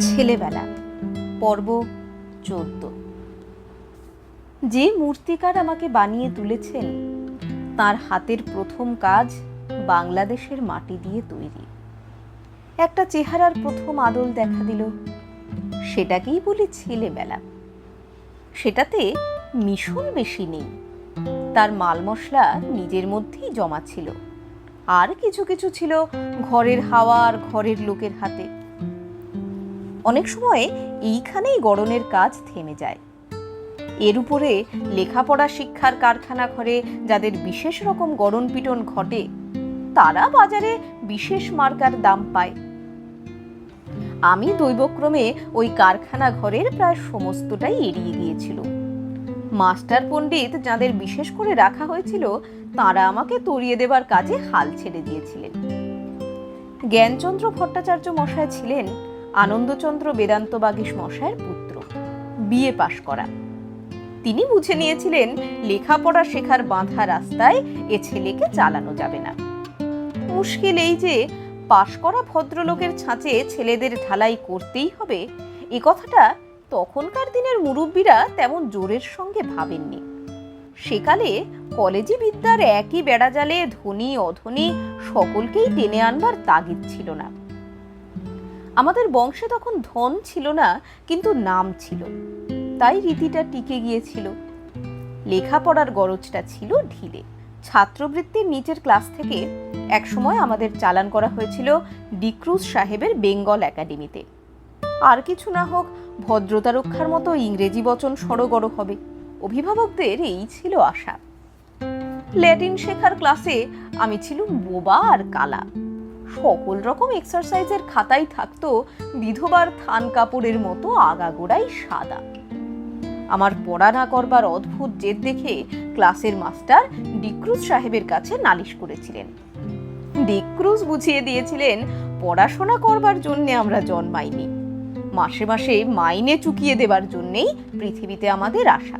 ছেলেবেলা, পর্ব চোদ্দ। যে মূর্তিকার আমাকে বানিয়ে তুলেছেন, তার হাতের প্রথম কাজ বাংলাদেশের মাটি দিয়ে তৈরি। একটা চেহারার প্রথম আদল দেখা দিল, সেটাকেই বলি ছেলেবেলা। সেটাতে মিশন বেশি নেই, তার মাল মশলা নিজের মধ্যেই জমা ছিল, আর কিছু কিছু ছিল ঘরের হাওয়া আর ঘরের লোকের হাতে। অনেক সময় এইখানেই গড়নের কাজ থেমে যায়। এর উপরে লেখাপড়া শিক্ষার কারখানা ঘরে যাদের বিশেষ রকম গড়ন পিটন ঘটে, তারা বাজারে বিশেষ মার্কার দাম পায়। আমি দৈবক্রমে ওই কারখানা ঘরের প্রায় সমস্তটাই এড়িয়ে গিয়েছিল। মাস্টার পণ্ডিত যাদের বিশেষ করে রাখা হয়েছিল, তারা আমাকে তরিয়ে দেবার কাজে হাল ছেড়ে দিয়েছিলেন। জ্ঞানচন্দ্র ভট্টাচার্য মশাই ছিলেন আনন্দচন্দ্র বেদান্ত বাগীশ মশায়ের পুত্র। বিএ পাশ করা। তিনি বুঝে নিয়েছিলেন লেখাপড়া শেখার বাঁধা রাস্তায় এ ছেলেকে চালানো যাবে না। মুশকিল এই যে পাশ করা ভদ্রলোকের ছাঁচে ছেলেদের ঢালাই করতেই হবে, এ কথাটা তখনকার দিনের মুরব্বীরা তেমন জোরের সঙ্গে ভাবেননি। সেকালে কলেজি বিদ্যার একই বেড়াজালে ধনী, অধনী সকলকেই টেনে আনবার তাগিদ ছিল না। আমাদের বংশে তখন ধন ছিল না, কিন্তু নাম ছিল। তাই রীতিটা টিকে গিয়েছিল। লেখাপড়ার গরজটা ছিল ঢিলে। ছাত্রবৃত্তির নিচের ক্লাস থেকে একসময় আমাদের চালান করা হয়েছিল ডিক্রুজ সাহেবের বেঙ্গল একাডেমিতে। আর কিছু না হোক, ভদ্রতা রক্ষার মতো ইংরেজি বচন সড়গড় হবে। অভিভাবকদের এই ছিল আশা। ল্যাটিন শেখার ক্লাসে আমি ছিলুম বোবা আর কালা। সকল রকম এক্সারসাইজের খাতাই থাকতো বিধবার থান কাপড়ের মতো আগাগোড়াই সাদা। আমার পড়া না করবার অদ্ভুত জেদ দেখে ক্লাসের মাস্টার ডিক্রুজ সাহেবের কাছে নালিশ করেছিলেন। ডিক্রুজ বুঝিয়ে দিয়েছিলেন, পড়াশোনা করবার জন্যে আমরা জন্মাইনি। মাসে মাসে মাইনে চুকিয়ে দেবার জন্যেই পৃথিবীতে আমাদের আশা।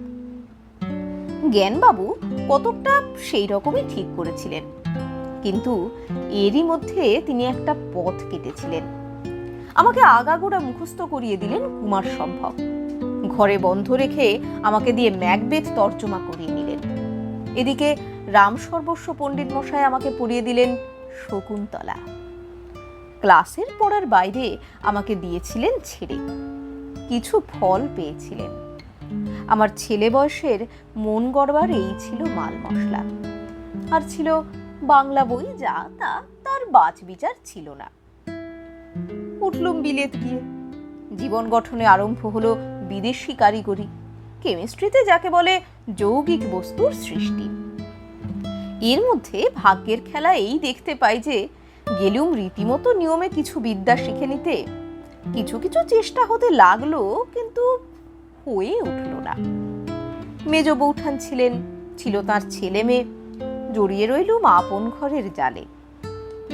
জ্ঞানবাবু কতকটা সেই রকমই ঠিক করেছিলেন। কিন্তু এরই মধ্যে তিনি একটা পথ কেটেছিলেন। আমাকে আগাগোড়া মুখস্থ করিয়ে দিলেন কুমার সম্ভব। ঘরে বন্ধ রেখে আমাকে দিয়ে ম্যাকবেথ তর্জমা করিয়ে নিলেন। এদিকে রাম সর্বস্ব পণ্ডিত মশাই আমাকে পড়িয়ে দিলেন শকুন্তলা। ক্লাসের পড়ার বাইরে আমাকে দিয়েছিলেন ছেড়ে। কিছু ফল পেয়েছিলেন। আমার ছেলে বয়সের মন গড়বার এই ছিল মাল মশলা আর ছিল বাংলা বই যা তা তার বাজ বিচার ছিল না। উঠলুম বিলেত গিয়ে। জীবন গঠনে আরম্ভ হলো বিদেশি কারিগরি। কেমিস্ট্রিতে যাকে বলে যৌগিক বস্তুর সৃষ্টি। এর মধ্যে ভাগ্যের খেলা এই দেখতে পাই যে, গেলুম রীতিমতো নিয়মে কিছু বিদ্যা শিখে নিতে কিছু কিছু চেষ্টা হতে লাগল কিন্তু হয়ে উঠল না। মেজ বৌঠান ছিলেন, ছিল তার ছেলে মেয়ে জড়িয়ে রইলুম আপন ঘরের জালে।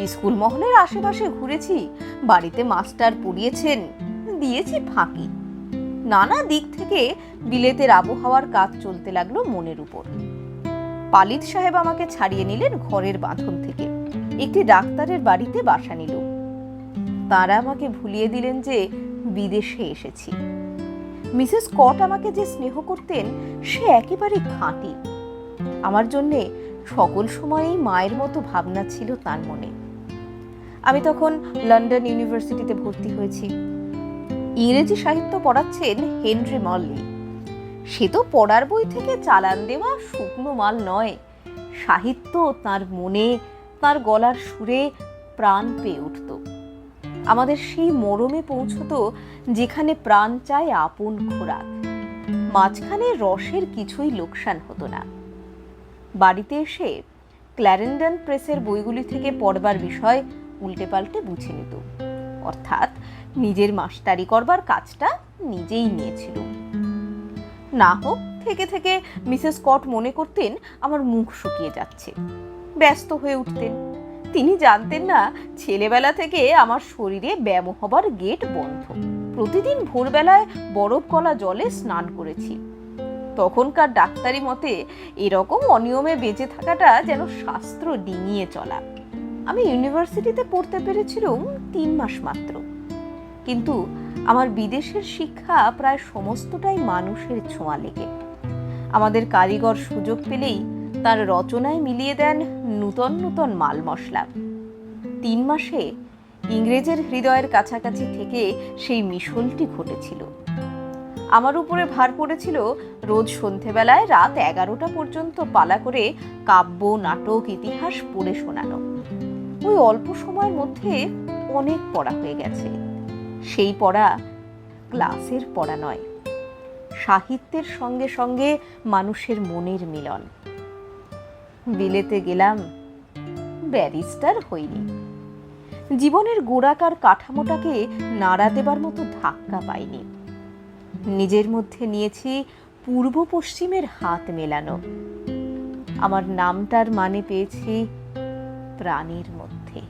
স্কুল মহলের আশেপাশে ঘুরেছি, বাড়িতে মাস্টার পড়িয়েছেন, দিয়েছি ফাঁকি। নানা দিক থেকে বিলেতের আবহাওয়ার কাজ চলতে লাগল মনের উপর। পালিত সাহেব আমাকে ছাড়িয়ে নিলেন ঘরের বাঁধন থেকে। একটি ডাক্তারের বাড়িতে বাসা নিল। তারা আমাকে ভুলিয়ে দিলেন যে বিদেশে এসেছি। মিসেস কট আমাকে যে স্নেহ করতেন, সে একেবারে খাঁটি। আমার জন্যে সকল সময়েই মায়ের মতো ভাবনা ছিল তার মনে। আমি তখন লন্ডন ইউনিভার্সিটিতে ভর্তি হয়েছি। ইংরেজি সাহিত্য পড়াচ্ছেন হেনরি মল্লি। সে তো পড়ার বই থেকে চালান দেওয়া শুকনো মাল নয়। সাহিত্য তার মনে, তার গলার সুরে প্রাণ পেয়ে উঠত। আমাদের সেই মরমে পৌঁছতো যেখানে প্রাণ চায় আপন খোরাক। মাঝখানে রসের কিছুই লোকসান হতো না। বাড়িতে এসে ক্ল্যারেন্ডন প্রেসের বইগুলি থেকে পড়বার বিষয় উল্টে পাল্টে বুঝে নিত। অর্থাৎ নিজের মাস্টারি করবার কাজটা নিজেই নিয়েছিল। না হোক, থেকে থেকে মিসেস কট মনে করতেন আমার মুখ শুকিয়ে যাচ্ছে। ব্যস্ত হয়ে উঠতেন। তিনি জানতেন না, ছেলেবেলা থেকে আমার শরীরে ব্যায়াম হবার গেট বন্ধ। প্রতিদিন ভোরবেলায় বরফ কলা জলে স্নান করেছি। তখনকার ডাক্তারি মতে এরকম অনিয়মে বেঁচে থাকাটা যেন শাস্ত্র ডিঙিয়ে চলা। আমি ইউনিভার্সিটিতে পড়তে পেরেছিলাম তিন মাস মাত্র। কিন্তু আমার বিদেশের শিক্ষা প্রায় সমস্তটাই মানুষের ছোঁয়া লেগে। আমাদের কারিগর সুযোগ পেলেই তার রচনায় মিলিয়ে দেন নূতন নূতন মাল মশলা। তিন মাসে ইংরেজের হৃদয়ের কাছাকাছি থেকে সেই মিশলটি ঘটেছিল। আমার উপরে ভার পড়েছিল। রোজ সন্ধেবেলায় রাত এগারোটা পর্যন্ত পালা করে কাব্য, নাটক, ইতিহাস পড়ে শোনানো। ওই অল্প সময়ের মধ্যে অনেক পড়া হয়ে গেছে। সেই পড়া ক্লাসের পড়া নয়, সাহিত্যের সঙ্গে সঙ্গে মানুষের মনের মিলন। বিলেতে গেলাম, ব্যারিস্টার হইনি। জীবনের গোড়াকার কাঠামোটাকে নাড়া দেবার মতো ধাক্কা পাইনি। নিজের মধ্যে নিয়েছি পূর্ব পশ্চিমের হাত মেলানো। আমার নামটার মানে পেয়েছি প্রাণীর মধ্যে।